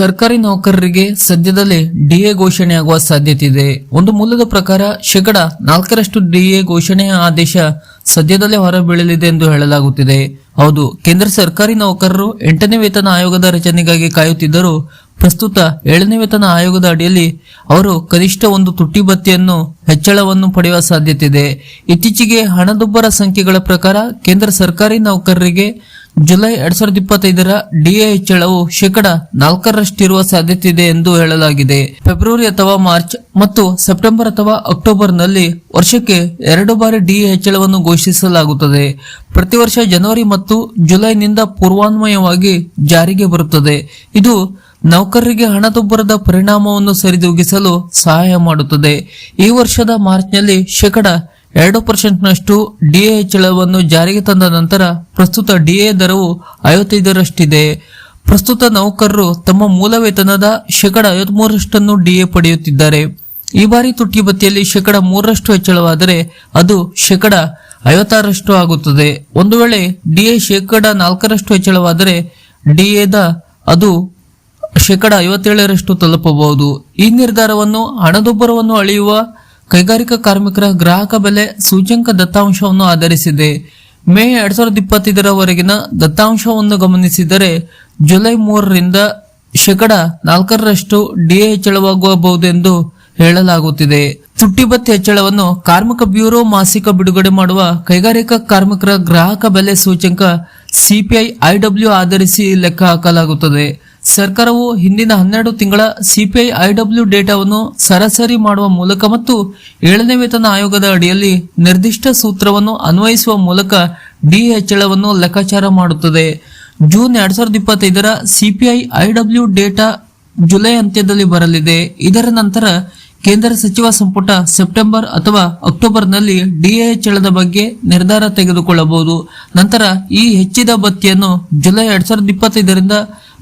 ಸರ್ಕಾರಿ ನೌಕರರಿಗೆ ಸದ್ಯದಲ್ಲೇ ಡಿಎ ಘೋಷಣೆಯಾಗುವ ಸಾಧ್ಯತೆ ಇದೆ. ಒಂದು ಮೂಲದ ಪ್ರಕಾರ ಶೇಕಡ ನಾಲ್ಕರಷ್ಟು ಡಿಎ ಘೋಷಣೆಯ ಆದೇಶ ಸದ್ಯದಲ್ಲೇ ಹೊರಬೀಳಲಿದೆ ಎಂದು ಹೇಳಲಾಗುತ್ತಿದೆ. ಹೌದು, ಕೇಂದ್ರ ಸರ್ಕಾರಿ ನೌಕರರು ಎಂಟನೇ ವೇತನ ಆಯೋಗದ ರಚನೆಗಾಗಿ ಕಾಯುತ್ತಿದ್ದರೂ ಪ್ರಸ್ತುತ ಏಳನೇ ವೇತನ ಆಯೋಗದ ಅಡಿಯಲ್ಲಿ ಅವರು ಕನಿಷ್ಠ ಒಂದು ತುಟ್ಟಿ ಭತ್ತಿಯನ್ನು ಹೆಚ್ಚಳವನ್ನು ಪಡೆಯುವ ಸಾಧ್ಯತೆ ಇದೆ. ಇತ್ತೀಚೆಗೆ ಹಣದುಬ್ಬರ ಸಂಖ್ಯೆಗಳ ಪ್ರಕಾರ ಕೇಂದ್ರ ಸರ್ಕಾರಿ ನೌಕರರಿಗೆ ಜುಲೈ ಎರಡ್ ಸಾವಿರದ ಇಪ್ಪತ್ತೈದರ ಡಿಎ ಹೆಚ್ಚಳವು ಶೇಕಡ ನಾಲ್ಕರಷ್ಟಿರುವ ಸಾಧ್ಯತೆ ಇದೆ ಎಂದು ಹೇಳಲಾಗಿದೆ. ಫೆಬ್ರವರಿ ಅಥವಾ ಮಾರ್ಚ್ ಮತ್ತು ಸೆಪ್ಟೆಂಬರ್ ಅಥವಾ ಅಕ್ಟೋಬರ್ನಲ್ಲಿ ವರ್ಷಕ್ಕೆ ಎರಡು ಬಾರಿ ಡಿಎ ಹೆಚ್ಚಳವನ್ನು ಘೋಷಿಸಲಾಗುತ್ತದೆ. ಪ್ರತಿ ವರ್ಷ ಜನವರಿ ಮತ್ತು ಜುಲೈನಿಂದ ಪೂರ್ವಾನ್ವಯವಾಗಿ ಜಾರಿಗೆ ಬರುತ್ತದೆ. ಇದು ನೌಕರರಿಗೆ ಹಣದುಬ್ಬರದ ಪರಿಣಾಮವನ್ನು ಸರಿದೂಗಿಸಲು ಸಹಾಯ ಮಾಡುತ್ತದೆ. ಈ ವರ್ಷದ ಮಾರ್ಚ್ನಲ್ಲಿ ಶೇಕಡ ಎರಡು ಪರ್ಸೆಂಟ್ನಷ್ಟು ಡಿಎ ಹೆಚ್ಚಳವನ್ನು ಜಾರಿಗೆ ತಂದ ನಂತರ ಪ್ರಸ್ತುತ ಡಿಎ ದರವು ಐವತ್ತೈದರಷ್ಟಿದೆ. ಪ್ರಸ್ತುತ ನೌಕರರು ತಮ್ಮ ಮೂಲ ವೇತನದ ಶೇಕಡ ಐವತ್ಮೂರರಷ್ಟನ್ನು ಡಿಎ ಪಡೆಯುತ್ತಿದ್ದಾರೆ. ಈ ಬಾರಿ ತುಟ್ಟಿ ಬತ್ತಿಯಲ್ಲಿ ಶೇಕಡ ಮೂರರಷ್ಟು ಹೆಚ್ಚಳವಾದರೆ ಅದು ಶೇಕಡ ಐವತ್ತಾರರಷ್ಟು ಆಗುತ್ತದೆ. ಒಂದು ವೇಳೆ ಡಿಎ ಶೇಕಡ ನಾಲ್ಕರಷ್ಟು ಹೆಚ್ಚಳವಾದರೆ ಡಿಎದ ಅದು ಶೇಕಡ ಐವತ್ತೇಳರಷ್ಟು ತಲುಪಬಹುದು. ಈ ನಿರ್ಧಾರವನ್ನು ಹಣದುಬ್ಬರವನ್ನು ಅಳೆಯುವ ಕೈಗಾರಿಕಾ ಕಾರ್ಮಿಕರ ಗ್ರಾಹಕ ಬೆಲೆ ಸೂಚ್ಯಂಕ ದತ್ತಾಂಶವನ್ನು ಆಧರಿಸಿದೆ. ಮೇ ಎರಡ್ ಸಾವಿರದ ಇಪ್ಪತ್ತೈದರವರೆಗಿನ ದತ್ತಾಂಶವನ್ನು ಗಮನಿಸಿದರೆ ಜುಲೈ ಮೂರರಿಂದ ಶೇಕಡ ನಾಲ್ಕರಷ್ಟು ಡಿಎ ಹೆಚ್ಚಳವಾಗಬಹುದೆಂದು ಹೇಳಲಾಗುತ್ತಿದೆ. ತುಟ್ಟಿ ಭತ್ಯೆ ಹೆಚ್ಚಳವನ್ನು ಕಾರ್ಮಿಕ ಬ್ಯೂರೋ ಮಾಸಿಕ ಬಿಡುಗಡೆ ಮಾಡುವ ಕೈಗಾರಿಕಾ ಕಾರ್ಮಿಕರ ಗ್ರಾಹಕ ಬೆಲೆ ಸೂಚ್ಯಂಕ ಸಿಪಿಐ ಐಡಬ್ಲ್ಯೂ ಆಧರಿಸಿ ಲೆಕ್ಕ ಹಾಕಲಾಗುತ್ತದೆ. ಸರ್ಕಾರವು ಹಿಂದಿನ ಹನ್ನೆರಡು ತಿಂಗಳ ಸಿಪಿಐ ಐಡಬ್ಲ್ಯೂ ಡೇಟಾವನ್ನು ಸರಾಸರಿ ಮಾಡುವ ಮೂಲಕ ಮತ್ತು ಏಳನೇ ವೇತನ ಆಯೋಗದ ಅಡಿಯಲ್ಲಿ ನಿರ್ದಿಷ್ಟ ಸೂತ್ರವನ್ನು ಅನ್ವಯಿಸುವ ಮೂಲಕ ಡಿ ಹೆಚ್ಚಳವನ್ನು ಲೆಕ್ಕಾಚಾರ ಮಾಡುತ್ತದೆ. ಜೂನ್ ಎರಡ್ ಸಾವಿರದ ಇಪ್ಪತ್ತೈದರ ಸಿಪಿಐ ಐಡಬ್ಲ್ಯೂ ಡೇಟಾ ಜುಲೈ ಅಂತ್ಯದಲ್ಲಿ ಬರಲಿದೆ. ಇದರ ನಂತರ ಕೇಂದ್ರ ಸಚಿವ ಸಂಪುಟ ಸೆಪ್ಟೆಂಬರ್ ಅಥವಾ ಅಕ್ಟೋಬರ್ನಲ್ಲಿ ಡಿಎ ಹೆಚ್ಚಳದ ಬಗ್ಗೆ ನಿರ್ಧಾರ ತೆಗೆದುಕೊಳ್ಳಬಹುದು. ನಂತರ ಈ ಹೆಚ್ಚಿದ ಭತ್ಯೆಯನ್ನು ಜುಲೈ ಎರಡ್ ಸಾವಿರದ ಇಪ್ಪತ್ತೈದರಿಂದ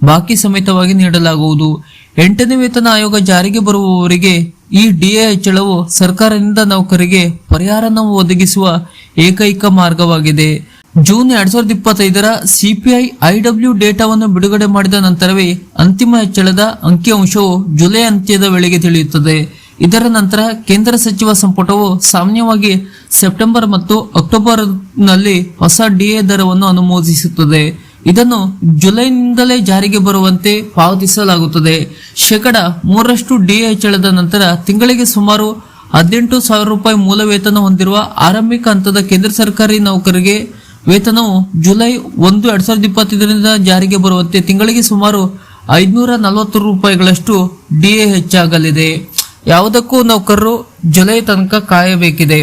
ಬಾಕಿ ಸಮೇತವಾಗಿ ನೀಡಲಾಗುವುದು. ಎಂಟನೇ ವೇತನ ಆಯೋಗ ಜಾರಿಗೆ ಬರುವವರಿಗೆ ಈ ಡಿಎ ಹೆಚ್ಚಳವು ಸರ್ಕಾರದಿಂದ ನೌಕರಿಗೆ ಪರಿಹಾರವನ್ನು ಒದಗಿಸುವ ಏಕೈಕ ಮಾರ್ಗವಾಗಿದೆ. ಜೂನ್ ಎರಡ್ ಸಾವಿರದ ಇಪ್ಪತ್ತೈದರ ಸಿಪಿಐ ಐಡಬ್ಲ್ಯೂ ಡೇಟಾವನ್ನು ಬಿಡುಗಡೆ ಮಾಡಿದ ನಂತರವೇ ಅಂತಿಮ ಹೆಚ್ಚಳದ ಅಂಕಿಅಂಶವು ಜುಲೈ ಅಂತ್ಯದ ವೇಳೆಗೆ ತಿಳಿಯುತ್ತದೆ. ಇದರ ನಂತರ ಕೇಂದ್ರ ಸಚಿವ ಸಂಪುಟವು ಸಾಮಾನ್ಯವಾಗಿ ಸೆಪ್ಟೆಂಬರ್ ಮತ್ತು ಅಕ್ಟೋಬರ್ನಲ್ಲಿ ಹೊಸ ಡಿಎ ದರವನ್ನು ಅನುಮೋದಿಸುತ್ತದೆ. ಇದನ್ನು ಜುಲೈನಿಂದಲೇ ಜಾರಿಗೆ ಬರುವಂತೆ ಪಾವತಿಸಲಾಗುತ್ತದೆ. ಶೇಕಡ ಮೂರರಷ್ಟು ಡಿಎ ಹೆಚ್ಚಳದ ನಂತರ ತಿಂಗಳಿಗೆ ಸುಮಾರು ಹದಿನೆಂಟು ಸಾವಿರ ರೂಪಾಯಿ ಮೂಲ ವೇತನ ಹೊಂದಿರುವ ಆರಂಭಿಕ ಹಂತದ ಕೇಂದ್ರ ಸರ್ಕಾರಿ ನೌಕರಿಗೆ ವೇತನವು ಜುಲೈ ಒಂದು ಎರಡ್ ಸಾವಿರದ ಇಪ್ಪತ್ತೈದರಿಂದ ಜಾರಿಗೆ ಬರುವಂತೆ ತಿಂಗಳಿಗೆ ಸುಮಾರು ಐದುನೂರ ನಲವತ್ತು ರೂಪಾಯಿಗಳಷ್ಟು ಡಿಎ ಹೆಚ್ಚಾಗಲಿದೆ. ಯಾವುದಕ್ಕೂ ನೌಕರರು ಜುಲೈ ತನಕ ಕಾಯಬೇಕಿದೆ.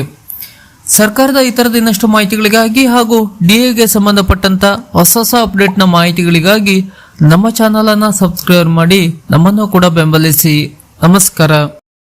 ಸರ್ಕಾರದ ಇತರದ ಇನ್ನಷ್ಟು ಮಾಹಿತಿಗಳಿಗಾಗಿ ಹಾಗೂ ಡಿಎಗೆ ಸಂಬಂಧಪಟ್ಟಂತ ಹೊಸ ಹೊಸ ಅಪ್ಡೇಟ್ನ ಮಾಹಿತಿಗಳಿಗಾಗಿ ನಮ್ಮ ಚಾನಲ್ ಅನ್ನ ಸಬ್ಸ್ಕ್ರೈಬ್ ಮಾಡಿ ನಮ್ಮನ್ನು ಕೂಡ ಬೆಂಬಲಿಸಿ. ನಮಸ್ಕಾರ.